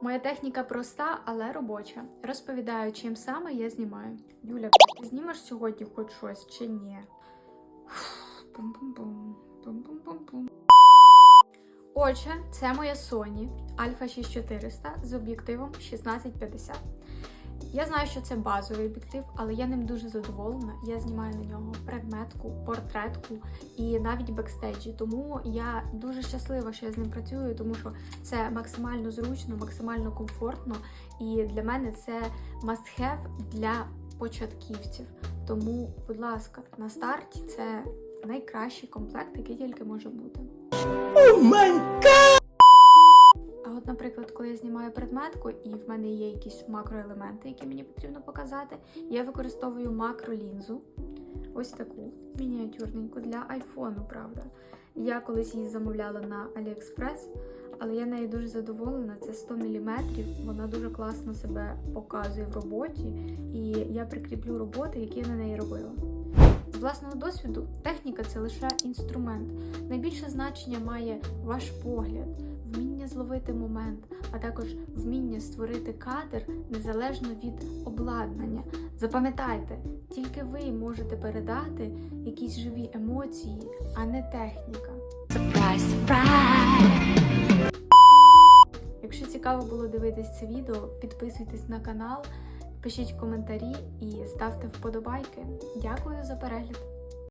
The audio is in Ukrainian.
Моя техніка проста, але робоча. Розповідаю, чим саме я знімаю. Юля, ти знімеш сьогодні хоч щось чи ні? Отже, це моя Sony Alpha 6400 з об'єктивом 1650. Я знаю, що це базовий об'єктив, але я ним дуже задоволена. Я знімаю на нього предметку, портретку і навіть бекстейджі. Тому я дуже щаслива, що я з ним працюю, тому що це максимально зручно, максимально комфортно. І для мене це must have для початківців. Тому, будь ласка, на старті це найкращий комплект, який тільки може бути. А от, наприклад, я знімаю предметку, і в мене є якісь макроелементи, які мені потрібно показати, я використовую макролінзу. Ось таку мініатюрненьку для айфону, правда. Я колись її замовляла на AliExpress, але я нею дуже задоволена. Це 100 мм, вона дуже класно себе показує в роботі, і я прикріплю роботи, які я на неї робила. З власного досвіду, техніка це лише інструмент. Найбільше значення має ваш погляд, вміння зловити момент, а також вміння створити кадр незалежно від обладнання. Запам'ятайте, тільки ви можете передати якісь живі емоції, а не техніка. Surprise, surprise. Якщо цікаво було дивитись це відео, підписуйтесь на канал, пишіть коментарі і ставте вподобайки. Дякую за перегляд!